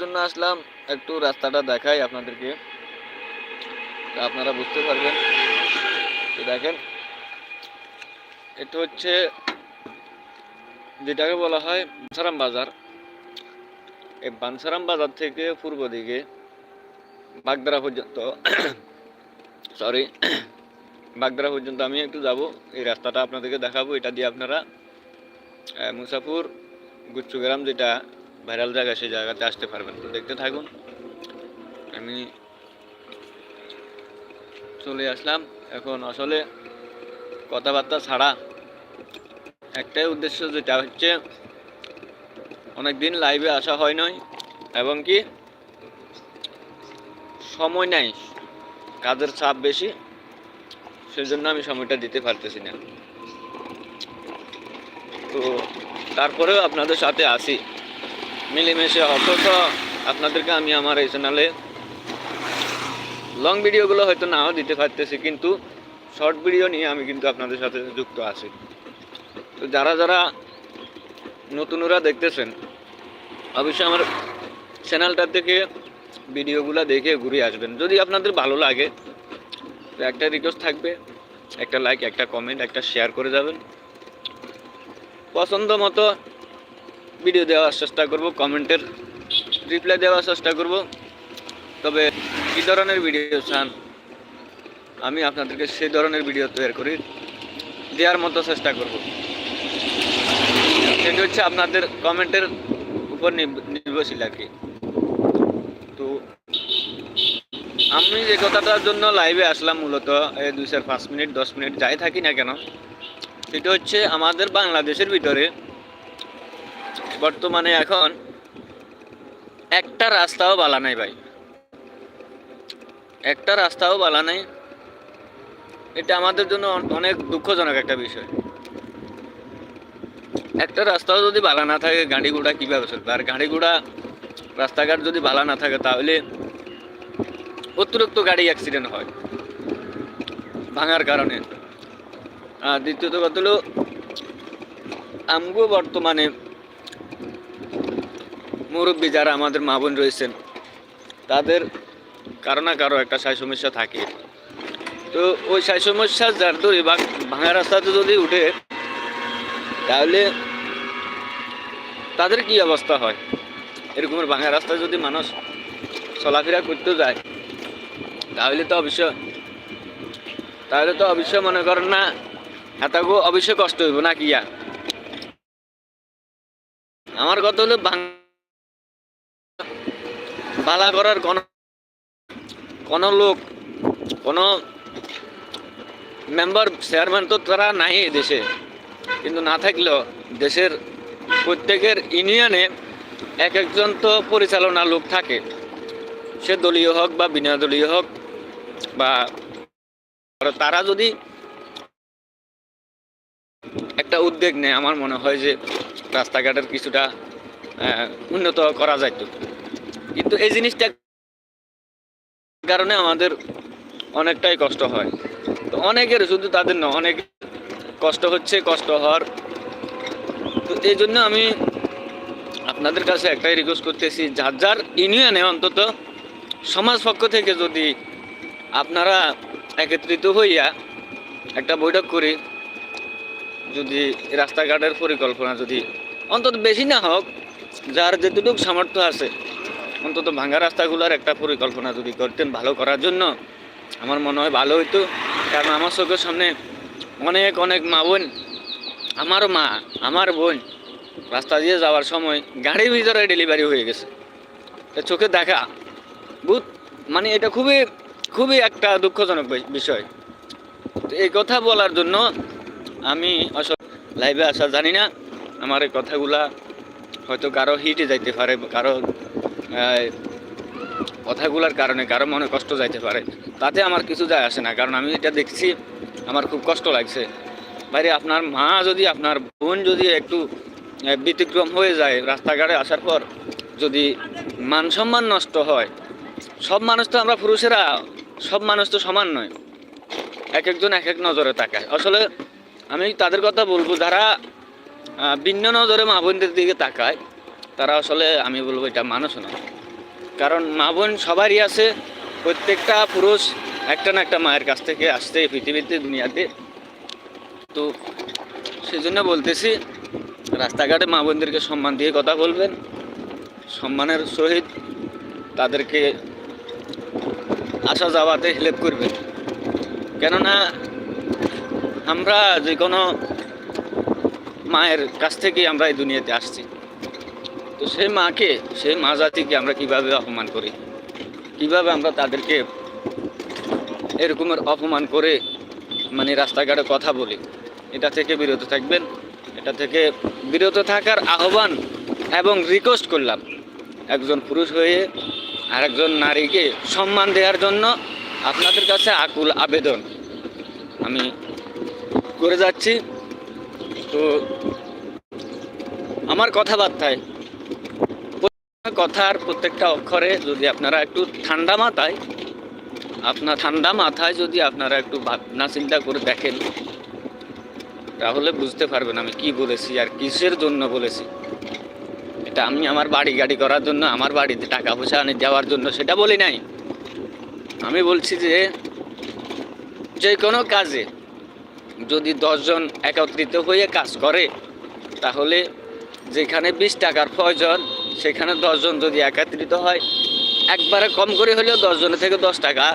জন্য আসলাম। একটু রাস্তাটা দেখাই আপনাদেরকে। আপনারা বুঝতে পারবেন। দেখেন, এটা হচ্ছে যেটাকে বলা হয় বানসারাম বাজার। এই বানসারাম বাজার থেকে পূর্ব দিকে বাগদারা পর্যন্ত, সরি, বাগদারা পর্যন্ত আমি একটু যাব। এই রাস্তাটা আপনাদেরকে দেখাবো। এটা দিয়ে আপনারা মুসাফুর, গুচ্ছগ্রাম যেটা ভাইরাল জায়গা সেই জায়গাতে আসতে পারবেন। তো দেখতে থাকুন। আমি চলে আসলাম। এখন আসলে কথাবার্তা ছাড়া একটাই উদ্দেশ্য যেটা হচ্ছে, অনেকদিন লাইভে আসা হয় নয় এবং কি সময় নাই, কাজের চাপ বেশি, সেজন্য আমি সময়টা দিতে পারতেছি না। তো তারপরেও আপনাদের সাথে আসি মিলেমিশে অথচ আপনাদেরকে আমি আমার এই চ্যানেলে লং ভিডিওগুলো হয়তো নাও দিতে পারতেছি, কিন্তু শর্ট ভিডিও নিয়ে আমি কিন্তু আপনাদের সাথে যুক্ত আছি। তো যারা যারা নতুনরা দেখতেছেন, অবশ্যই আমার চ্যানেলটা থেকে ভিডিওগুলো দেখে ঘুরে আসবেন। যদি আপনাদের ভালো লাগে, তো একটা রিকোয়েস্ট থাকবে, একটা লাইক একটা কমেন্ট একটা শেয়ার করে যাবেন। পছন্দ মতো ভিডিও দেওয়ার চেষ্টা করব কমেন্টের রিপ্লাই দেওয়ার চেষ্টা করব। তবে কী ধরনের ভিডিও চান? আমি আপনাদেরকে সেই ধরনের ভিডিও তৈরি করি, দেওয়ার মতো চেষ্টা করব। সেটি হচ্ছে আপনাদের কমেন্টের উপর নির্ভ- নির্ভরশীল আর কি। তো আমি যে কথাটার জন্য লাইভে আসলাম মূলত এই দুই চার পাঁচ মিনিট, দশ মিনিট যাই থাকি না কেন, সেটা হচ্ছে আমাদের বাংলাদেশের ভিতরে বর্তমানে এখন একটা রাস্তাও বালা নাই ভাই। একটা রাস্তাও বালা নাই। এটা আমাদের জন্য অনেক দুঃখজনক একটা বিষয়। একটা রাস্তাও যদি ভালো না থাকে গাড়ি ঘোড়া কীভাবে চলবে? আর গাড়ি ঘোড়া রাস্তাঘাট যদি ভালো না থাকে, তাহলে অতিরিক্ত গাড়ি অ্যাক্সিডেন্ট হয়। ভাঙার কারণে। আর দ্বিতীয়ত কথা হলো, আমগো বর্তমানে মুরব্বী যারা আমাদের মা বোন রয়েছেন, তাদের কারও না কারও একটা সাই সমস্যা থাকে। তো ওই সাই সমস্যা যার এবার ভাঙা রাস্তাতে যদি উঠে, তাহলে তাদের কি অবস্থা হয়? এরকমের ভাঙা রাস্তায় যদি মানুষ চলাফেরা করতে যায়, তাহলে তো অবশ্য, তাহলে তো অবশ্য মনে করেন না হাতাগো অবশ্যই কষ্ট হইব না কি আমার কথা হলো ভাঙ বালা করার কোন কোন লোক, কোন মেম্বার চেয়ারম্যান তো তারা নাই দেশে। কিন্তু না থাকলেও দেশের প্রত্যেকের ইউনিয়নে এক একজন তো পরিচালনা লোক থাকে। সে দলীয় হোক বা বিনা দলীয় হোক বা তারা যদি একটা উদ্যোগ নেয়, আমার মনে হয় যে রাস্তাঘাটের কিছুটা উন্নত করা যাইত। কিন্তু এই জিনিসটা কারণে আমাদের অনেকটাই কষ্ট হয়। তো অনেকের শুধু তাদের না, অনেক কষ্ট হচ্ছে, কষ্ট হওয়ার। তো এই জন্য আমি আপনাদের কাছে একটাই রিকোয়েস্ট করতেছি, যার যার ইউনিয়নে অন্তত সমাজ পক্ষ থেকে যদি আপনারা একত্রিত হইয়া একটা বৈঠক করি, যদি রাস্তাঘাটের পরিকল্পনা যদি অন্তত বেশি না হোক, যার যেটুকু সামর্থ্য আছে অন্তত ভাঙা রাস্তাগুলোর একটা পরিকল্পনা যদি করতেন ভালো করার জন্য, আমার মনে হয় ভালো হইতো। কারণ আমার চোখের সামনে অনেক অনেক মা বোন আমার মা, আমার বোন রাস্তা দিয়ে যাওয়ার সময় গাড়ির ভিতরে ডেলিভারি হয়ে গেছে। চোখে দেখা বুধ মানে এটা খুবই খুবই একটা দুঃখজনক বিষয়। তো এই কথা বলার জন্য আমি আসলে লাইভে আসা জানি না, আমার এই কথাগুলা হয়তো কারও হিটে যাইতে পারে, কারও কথাগুলার কারণে কারও মনে কষ্ট যাইতে পারে। তাতে আমার কিছু যায় আসে না, কারণ আমি এটা দেখছি, আমার খুব কষ্ট লাগছে। বাইরে আপনার মা যদি, আপনার বোন যদি একটু ব্যতিক্রম হয়ে যায় রাস্তাঘাটে আসার পর, যদি মান সম্মান নষ্ট হয়, সব মানুষ তো আমরা পুরুষেরা, সব মানুষ তো সমান নয়। এক একজন এক এক নজরে তাকায়। আসলে আমি তাদের কথা বলব, যারা ভিন্ন নজরে মা বোনদের দিকে তাকায় তারা আসলে, আমি বলব এটা মানুষ না। কারণ মা বোন সবারই আছে, প্রত্যেকটা পুরুষ একটা না একটা মায়ের কাছ থেকে আসতে পৃথিবীতে, দুনিয়াতে। তো সেই জন্য বলতেছি, রাস্তাঘাটে মা বোনদেরকে সম্মান দিয়ে কথা বলবেন। সম্মানের সহিত তাদেরকে আসা যাওয়াতে হেল্প করবেন। কেননা আমরা যে কোনো মায়ের কাছ থেকেই আমরা এই দুনিয়াতে আসছি। তো সেই মাকে সেই মা জাতিকে আমরা কীভাবে অপমান করি? কীভাবে আমরা তাদেরকে এরকমের অপমান করে মানে রাস্তাঘাটে কথা বলি? এটা থেকে বিরত থাকবেন। এটা থেকে বিরত থাকার আহ্বান এবং রিকোয়েস্ট করলাম একজন পুরুষ হয়ে আর একজন নারীকে সম্মান দেওয়ার জন্য আপনাদের কাছে আকুল আবেদন। আমি করে যাচ্ছি। তো আমার কথাবার্তায় কথার প্রত্যেকটা অক্ষরে যদি আপনারা একটু ঠান্ডা মাথায় আপনার ঠান্ডা মাথায় যদি আপনারা একটু ভাবনা চিন্তা করে দেখেন, তাহলে বুঝতে পারবেন আমি কি বলেছি আর কিসের জন্য বলেছি। এটা আমি আমার বাড়ি গাড়ি করার জন্য, আমার বাড়িতে টাকা পয়সা আনে দেওয়ার জন্য সেটা বলি নাই। আমি বলছি যে যে কোনো কাজে যদি দশজন একত্রিত হয়ে কাজ করে, তাহলে যেখানে বিশ টাকার প্রয়োজন সেখানে দশজন যদি একত্রিত হয়, একবারে কম করে হলেও দশজনের থেকে দশ টাকা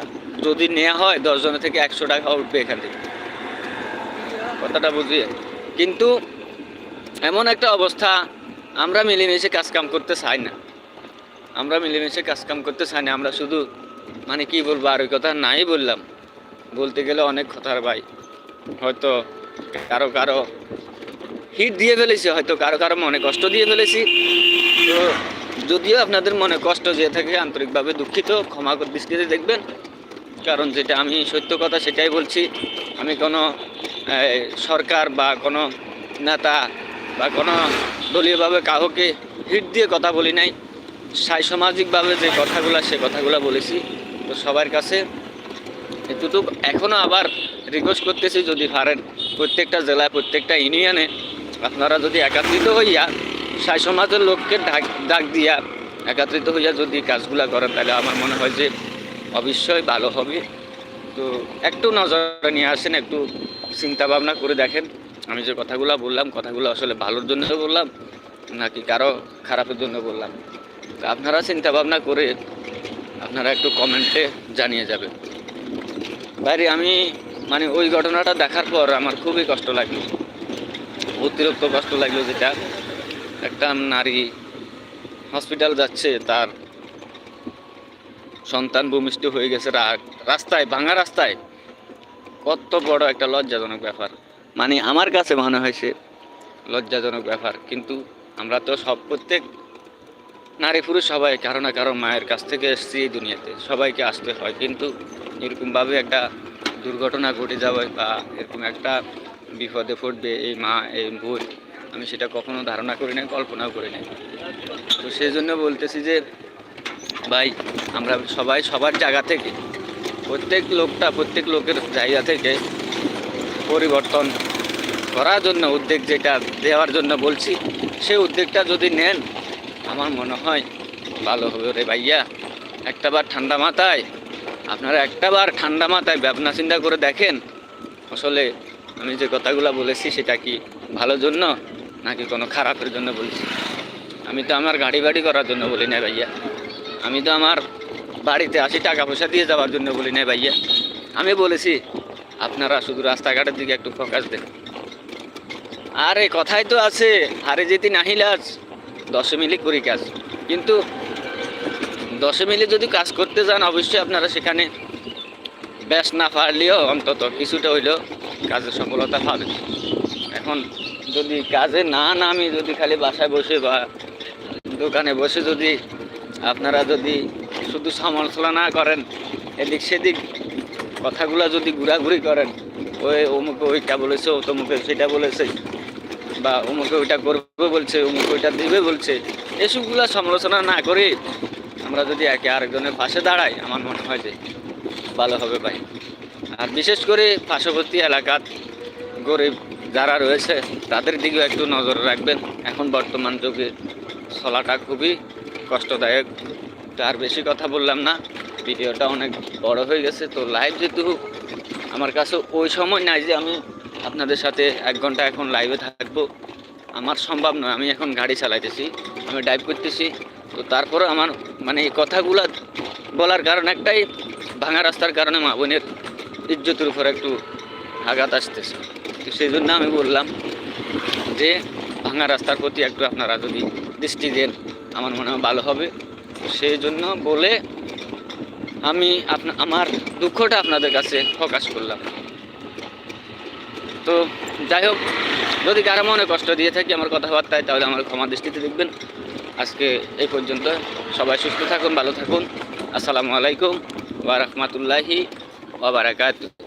যদি নেওয়া হয়, দশজনের থেকে একশো টাকা উঠবে এখান থেকে। কথাটা বুঝিয়ে কিন্তু এমন একটা অবস্থা, আমরা মিলেমিশে কাজকাম করতে চাই না। আমরা মিলেমিশে কাজকাম করতে চাই না, আমরা শুধু মানে কি বলব, আর ওই কথা নাই বললাম। বলতে গেলে অনেক কথার ভাই। হয়তো কারও কারও হিট দিয়ে ফেলেছি, হয়তো কারও কারও মনে কষ্ট দিয়ে ফেলেছি। তো যদিও আপনাদের মনে কষ্ট যে থাকে আন্তরিকভাবে দুঃখিত, ক্ষমা দৃষ্টিতে দেখবেন। কারণ যেটা আমি সত্য কথা সেটাই বলছি। আমি কোনো সরকার বা কোনো নেতা বা কোনো দলীয়ভাবে কাউকে হিট দিয়ে কথা বলি নাই। সাই সামাজিকভাবে যে কথাগুলো, সে কথাগুলো বলেছি। তো সবার কাছে এতটুকু। এখনও আবার রিকোয়েস্ট করতেছি, যদি পারেন প্রত্যেকটা জেলায়, প্রত্যেকটা ইউনিয়নে আপনারা যদি একত্রিত হইয়া সমাজের লোককে ডাক ডাক দিয়া একত্রিত হইয়া যদি কাজগুলা করেন, তাহলে আমার মনে হয় যে অবশ্যই ভালো হবে। তো একটু নজরে নিয়ে আসেন, একটু চিন্তা ভাবনা করে দেখেন। আমি যে কথাগুলো বললাম, কথাগুলো আসলে ভালোর জন্য বললাম, নাকি কারও খারাপের জন্য বললাম। তো আপনারা চিন্তা ভাবনা করে আপনারা একটু কমেন্টে জানিয়ে যাবেন। বাইরে আমি মানে ওই ঘটনাটা দেখার পর আমার খুবই কষ্ট লাগল। অতিরিক্ত কষ্ট লাগল যেটা। একটা নারী হসপিটাল যাচ্ছে, তার সন্তান ভূমিষ্ঠ হয়ে গেছে রাস্তায়, ভাঙা রাস্তায়। কত বড় একটা লজ্জাজনক ব্যাপার। মানে আমার কাছে মনে হয়েছে লজ্জাজনক ব্যাপার। কিন্তু আমরা তো সব, প্রত্যেক নারী পুরুষ সবাই কারও না কারও মায়ের কাছ থেকে এসছি এই দুনিয়াতে। সবাইকে আসতে হয়। কিন্তু এরকমভাবে একটা দুর্ঘটনা ঘটে যাবে বা এরকম একটা বিপদে পড়বে এই মা, এই বোন আমি সেটা কখনো ধারণা করি নাই, কল্পনাও করি নাই। তো সেই জন্য বলতেছি যে, ভাই, আমরা সবাই সবার জায়গা থেকে, প্রত্যেক লোকটা, প্রত্যেক লোকের জায়গা থেকে পরিবর্তন করার জন্য উদ্যোগ যেটা দেওয়ার জন্য বলছি, সেই উদ্যোগটা যদি নেন, আমার মনে হয় ভালো হবে। রে ভাইয়া একটাবার ঠান্ডা মাথায়, আপনারা একটাবার ঠান্ডা মাথায় ভাবনা চিন্তা করে দেখেন, আসলে আমি যে কথাগুলো বলেছি, সেটা কি ভালোর জন্য? নাকি কোনো খারাপের জন্য বলছি আমি তো আমার গাড়ি বাড়ি করার জন্য বলি না ভাইয়া। আমি তো আমার বাড়িতে আসি টাকা পয়সা দিয়ে যাওয়ার জন্য বলি না ভাইয়া। আমি বলেছি, আপনারা শুধু রাস্তাঘাটের দিকে একটু ফোকাস দেন। আরে কথাই তো আছে, হারে যেতে নাহিলাস দশে মিলি করি কাজ। কিন্তু দশে মিলে যদি কাজ করতে যান, অবশ্যই আপনারা সেখানে বেশ না পারলেও অন্তত কিছুটা হইলেও কাজের সফলতা পাবেন। এখন যদি কাজে না নামি, যদি খালি বাসায় বসে বা দোকানে বসে যদি আপনারা যদি শুধু সমালোচনা না করেন, এদিক সেদিক কথাগুলো যদি ঘোরাঘুরি করেন, ওই অমুকে ওইটা বলেছে, ও তমুকে সেটা বলেছে, বা অমুকে ওইটা করবে বলছে, অমুকে ওইটা দিবে বলছে, এসবগুলো সমালোচনা না করে আমরা যদি একে আরেকজনের পাশে দাঁড়াই, আমার মনে হয় যে ভালো হবে ভাই। আর বিশেষ করে পার্শ্ববর্তী এলাকার গরিব যারা রয়েছে, তাদের দিকেও একটু নজর রাখবেন। এখন বর্তমান যুগে চলাটা খুবই কষ্টদায়ক। তো আর বেশি কথা বললাম না, ভিডিওটা অনেক বড় হয়ে গেছে। তো লাইভ যেহেতু, আমার কাছে ওই সময় নাই যে আমি আপনাদের সাথে এক ঘণ্টা এখন লাইভে থাকব। আমার সম্ভব নয়, আমি এখন গাড়ি চালাইতেছি, আমি ড্রাইভ করতেছি। তো তারপরে আমার মানে এই কথাগুলা বলার কারণ একটাই, ভাঙা রাস্তার কারণে মা বোনের ইজ্জতের উপর একটু আঘাত আসতেছে। তো সেই জন্য আমি বললাম যে, ভাঙা রাস্তার প্রতি একটু আপনারা যদি দৃষ্টি দেন, আমার মনে হয় ভালো হবে। সেই জন্য বলে আমি আপনা, আমার দুঃখটা আপনাদের কাছে প্রকাশ করলাম। তো যাই হোক, যদি কারও মনে কষ্ট দিয়ে থাকি আমার কথাবার্তায়, তাহলে আমার ক্ষমা দৃষ্টিতে দেখবেন। আজকে এই পর্যন্ত। সবাই সুস্থ থাকুন, ভালো থাকুন। আসসালামু আলাইকুম ওয়া রাহমাতুল্লাহি ওয়া বারাকাতুহু।